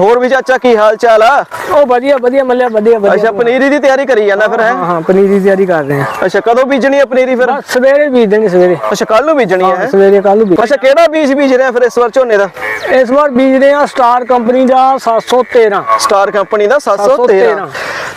ਹੋਰ ਵੀ ਚਾਚਾ ਕੀ ਹਾਲ ਚਾਲ ਆ? ਉਹ ਵਧੀਆ ਵਧੀਆ ਮੱਲਿਆ ਵਧੀਆ ਵਧੀਆ ਅੱਛਾ ਪਨੀਰੀ ਦੀ ਤਿਆਰੀ ਕਰੀ ਜਾਂਦਾ ਫਿਰ ਹੈ? ਹਾਂ ਹਾਂ ਪਨੀਰ ਦੀ ਤਿਆਰੀ ਕਰ ਰਹੇ ਹਾਂ। ਅੱਛਾ ਕਦੋਂ ਬੀਜਣੀ ਹੈ ਪਨੀਰੀ ਫਿਰ? ਬਸ ਸਵੇਰੇ ਬੀਜ ਦੇਣੀ ਸਵੇਰੇ। ਅੱਛਾ ਕੱਲ ਨੂੰ ਬੀਜਣੀ ਹੈ ਸਵੇਰੇ ਕੱਲ ਨੂੰ ਬੀਜ ਅੱਛਾ ਕਿਹੜਾ ਬੀਜ ਬੀਜ ਰਿਹਾ ਫਿਰ ਇਸ ਵਾਰ ਝੋਨੇ ਦਾ? ਇਸ ਵਾਰ ਬੀਜ ਰਹੇ ਆ ਸਟਾਰ ਕੰਪਨੀ ਦਾ 713 ਸਟਾਰ ਕੰਪਨੀ ਦਾ 713 713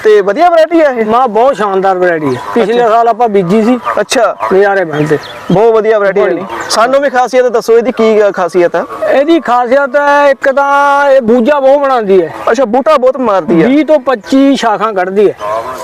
ਤੇ ਵਧੀਆ ਵੈਰਾਈਟੀ ਹੈ ਇਹ? ਮਾ ਬਹੁਤ ਸ਼ਾਨਦਾਰ ਵੈਰਾਈਟੀ ਹੈ ਪਿਛਲੇ ਸਾਲ ਆਪਾਂ ਬੀਜੀ ਸੀ। ਅੱਛਾ। ਨਜ਼ਾਰੇ ਬਣਦੇ। ਬਹੁਤ ਵਧੀਆ ਵੈਰਾਈਟੀ ਹੈ ਸਾਨੂੰ ਵੀ ਖਾਸੀਅਤ ਦੱਸੋ ਇਹਦੀ ਕੀ ਖਾਸੀਅਤ ਆ? ਇਹਦੀ ਖਾਸੀਅਤ ਹੈ ਇੱਕ ਤਾਂ ਇਹ ਬੂਝਾ ਬਹੁਤ ਬਣਾਉਂਦੀ ਹੈ। ਅੱਛਾ ਬੂਟਾ ਬਹੁਤ ਮਾਰਦੀ ਹੈ 20 ਤੋਂ 25 ਸ਼ਾਖਾਂ ਕੱਢਦੀ ਹੈ।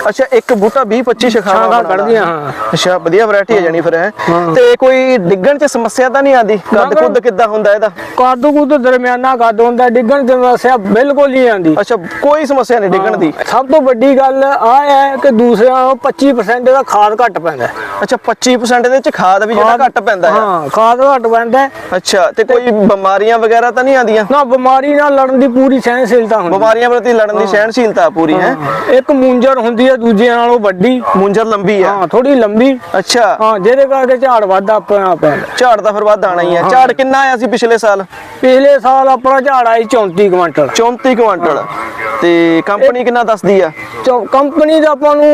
ਅੱਛਾ ਇੱਕ ਬੂਟਾ 20 25 ਸ਼ਖਾਵਾਂ। ਕੱਢਦੀਆਂ ਹਾਂ। ਅੱਛਾ ਵਧੀਆ ਵੈਰਾਈਟੀ ਹੈ। ਜਾਨੀ ਫਿਰ ਹੈ ਹਾਂ। ਤੇ ਕੋਈ ਡਿੱਗਣ ਚ ਸਮੱਸਿਆ ਤਾਂ ਨਹੀਂ ਆਉਂਦੀ? ਕੱਦ ਕੁੱਦ ਕਿੱਦਾਂ ਹੁੰਦਾ ਇਹਦਾ? ਕਾਦੂ ਕੁਦ ਦਰਮਿਆਨਾ ਕੱਦ ਹੁੰਦਾ ਡਿੱਗਣ ਦੀ ਸਮੱਸਿਆ ਬਿਲਕੁਲ ਨਹੀਂ ਆਉਂਦੀ। ਅੱਛਾ ਕੋਈ ਸਮੱਸਿਆ ਨਹੀਂ ਡਿੱਗਣ ਦੀ। ਸਭ ਤੋਂ ਵੱਡੀ ਗੱਲ ਆ ਹੈ ਕਿ ਦੂਸਰਿਆਂ ਨਾਲੋਂ 25% ਦਾ ਖਾਦ ਘੱਟ ਪੈਂਦਾ ਹੈ। ਅੱਛਾ 25% ਦੇ ਵਿੱਚ ਖਾਦ ਵੀ ਜਿਹੜਾ ਘੱਟ ਪੈਂਦਾ ਹੈ। ਹਾਂ ਖਾਦ ਘੱਟ ਪੈਂਦਾ ਹੈ। ਅੱਛਾ ਤੇ ਕੋਈ ਬਿਮਾਰੀਆਂ ਵਗੈਰਾ ਤਾਂ ਨਹੀਂ ਆਉਂਦੀਆਂ? ਨਾ ਬਿਮਾਰੀ ਨਾਲ ਲੜਨ ਦੀ ਪੂਰੀ ਸਹਿਨਸ਼ੀਲਤਾ ਹੁੰਦੀ ਬਿਮਾਰੀਆਂ ਪ੍ਰਤੀ ਲੜਨ ਦੀ ਸਹਿਣਸ਼ੀਲਤਾ ਪੂਰੀ ਹੈ। ਹੈ। ਇੱਕ ਮੁੰਜਰ ਹੁੰਦੀ ਹੈ ਦੂਜਿਆਂ ਨਾਲੋਂ ਵੱਡੀ। ਮੁੰਜਰ ਲੰਬੀ ਹੈ। ਹਾਂ ਥੋੜੀ ਲੰਬੀ। ਅੱਛਾ। ਹਾਂ ਜਿਹਦੇ ਕਰਕੇ ਝਾੜ ਵੱਧਦਾ ਆਪਣਾ ਪੈਂਦਾ ਝਾੜ ਦਾ ਫਿਰ ਵੱਧ ਆਣਾ ਹੀ ਹੈ। ਝਾੜ ਕਿੰਨਾ ਆਇਆ ਸੀ ਪਿਛਲੇ ਸਾਲ? ਪਿਛਲੇ ਸਾਲ ਆਪਣਾ ਝਾੜ ਆਈ 34 ਕੁਇੰਟਲ। 34 ਕੁਇੰਟਲ। ਤੇ ਕੰਪਨੀ ਕਿੰਨਾ ਦੱਸਦੀ ਆ? ਕੰਪਨੀ ਦਾ ਆਪਾਂ ਨੂੰ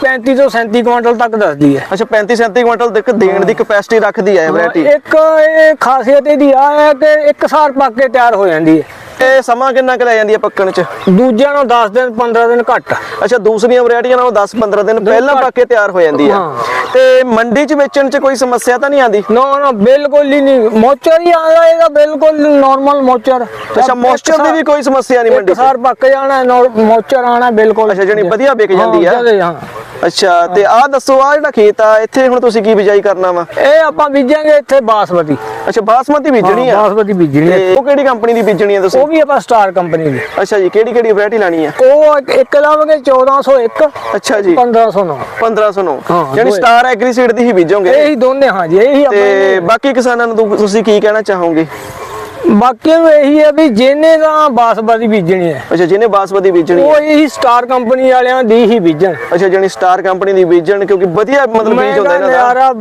35 ਤੋਂ 37 ਕੁਇੰਟਲ ਤੱਕ ਦੱਸਦੀ ਹੈ। ਅੱਛਾ 35 37 ਕੁਇੰਟਲ ਤੱਕ ਦੇਣ ਦੀ ਕਪੈਸਿਟੀ ਰੱਖਦੀ ਹੈ ਵੈਰਾਈਟੀ ਇੱਕ ਇਹ ਖਾਸੀਅਤ ਇਹਦੀ ਆ ਹੈ ਕਿ ਇੱਕ ਸਾਲ ਪੱਕ ਕੇ ਤਿਆਰ ਹੋ ਜਾਂਦੀ ਹੈ। ਇਹ ਸਮਾਂ ਕਿੰਨਾ ਕੁ ਲੈ ਜਾਂਦੀ ਹੈ ਪੱਕਣ ਚ? ਦੂਜਿਆਂ ਨੂੰ 10 ਦਿਨ 15 ਦਿਨ ਘੱਟ। ਅੱਛਾ ਦੂਸਰੀਆਂ ਵੈਰਾਈਟੀਆਂ ਨਾਲੋਂ 10 15 ਦਿਨ ਪਹਿਲਾਂ। ਪੱਕ ਕੇ ਤਿਆਰ ਹੋ ਜਾਂਦੀ ਆ। ਹਾਂ। ਤੇ ਮੰਡੀ ਚ ਵੇਚਣ ਚ ਕੋਈ ਸਮੱਸਿਆ ਤਾਂ ਨਹੀਂ ਆਉਂਦੀ ਨਾ ਨਾ ਬਿਲਕੁਲ ਹੀ ਨਹੀਂ। ਮੋਚਰ ਹੀ ਆ ਜਾਏਗਾ ਬਿਲਕੁਲ ਨਾਰਮਲ ਮੋਚਰ। ਅੱਛਾ ਮੋਇਸਚਰ ਦੀ ਵੀ ਕੋਈ ਸਮੱਸਿਆ ਨਹੀਂ ਮੰਡੀ ਚ? ਸਾਰ ਪੱਕ ਜਾਣਾ ਮੋਚਰ ਆਣਾ ਬਿਲਕੁਲ। ਅੱਛਾ, ਜਿਹੜੀ ਵਧੀਆ ਵਿਕ ਜਾਂਦੀ ਆ। ਅੱਛਾ ਤੇ ਆਹ ਦੱਸੋ ਆ ਜਿਹੜਾ ਖੇਤ ਆ ਇੱਥੇ ਹੁਣ ਤੁਸੀਂ ਕੀ ਬਿਜਾਈ ਕਰਨਾ ਵਾ? ਇਹ ਆਪਾਂ ਬੀਜਾਂਗੇ ਇੱਥੇ ਬਾਸਮਤੀ। ਅੱਛਾ ਬਾਸਮਤੀ ਬੀਜਣੀ ਆ? ਬਾਸਮਤੀ ਬੀਜਣੀ ਤੇ ਉਹ ਕਿਹੜੀ ਕੰਪਨੀ ਦੀ ਬੀਜਣੀ ਆ ਤੁਸੀਂ? ਉਹ ਵੀ ਆਪਾਂ ਸਟਾਰ ਕੰਪਨੀ ਦੀ। ਅੱਛਾ ਜੀ ਕਿਹੜੀ ਕਿਹੜੀ ਵੈਰਾਈਟੀ ਲਾਣੀ ਆ? ਉਹ ਇੱਕ- ਲਾਵਾਂਗੇ 1401 ਅੱਛਾ ਜੀ। 1509 1509 ਹਾਂ, ਯਾਨੀ। ਸਟਾਰ ਐਗਰੀ ਸੀਡ ਦੀ ਹੀ ਬੀਜੋਗੇ? ਇਹੀ ਦੋਨੇ ਹਾਂ ਜੀ ਇਹੀ ਤੇ ਆਪਣੇ ਬਾਕੀ ਕਿਸਾਨਾਂ ਨੂੰ ਤੁ- ਤੁਸੀਂ ਕੀ ਕਹਿਣਾ ਚਾਹੋਗੇ? ਬਾਕੀ ਇਹੀ ਹੈ ਵੀ ਜਿਹਨੇ ਤਾਂ ਬਾਸਮਤੀ ਬੀਜਣੀ ਹੈ। ਅੱਛਾ ਜਿਹਨੇ ਬਾਸਮਤੀ ਬੀਜਣੀ ਉਹ ਹੈ। ਇਹੀ ਸਟਾਰ ਕੰਪਨੀ ਵਾਲਿਆਂ ਦੀ ਹੀ ਬੀਜਣ। ਅੱਛਾ ਜਾਨੀ ਸਟਾਰ ਕੰਪਨੀ ਦੀ ਬੀਜਣ ਕਿਉਂਕਿ ਵਧੀਆ ਮਤਲਬ ਬੀਜ ਹੁੰਦਾ ਇਹਨਾਂ ਦਾ। ਨਜ਼ਾਰਾ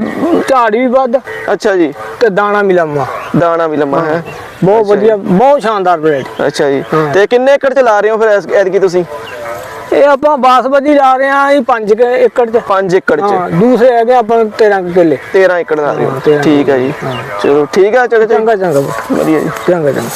ਝਾੜ ਵੀ ਵੱਧ ਅੱਛਾ ਜੀ। ਤੇ ਦਾਣਾ ਵੀ ਲੰਮਾ। ਦਾਣਾ ਵੀ ਲੰਮਾ ਹੈ। ਬਹੁਤ। ਵਧੀਆ ਬਹੁਤ ਸ਼ਾਨਦਾਰ ਵੈਰਾਈਟੀ ਅੱਛਾ ਜੀ। ਤੇ ਕਿੰਨੇ ਏਕੜ ਚ ਲਾ ਰਹੇ ਹੋ ਫਿਰ ਐਸ- ਐਤਕੀ ਤੁਸੀਂ? ਇਹ ਆਪਾਂ ਬਾਸਮਤੀ ਲਾ ਰਹੇ ਆ ਇਹ 5 ਏਕੜ ਚ। 5 ਏਕੜ ਚ। ਹਾਂ ਦੂਸਰੇ ਹੈਗੇ ਆਪਾਂ 13 ਕਿੱਲੇ। 13 ਏਕੜ ਦਾ ਠੀਕ ਹੈ ਜੀ। ਚਲੋ ਠੀਕ ਹੈ ਚੰਗਾ ਚੰਗਾ। ਵਧੀਆ ਜੀ। ਚੰਗਾ ਚੰਗਾ।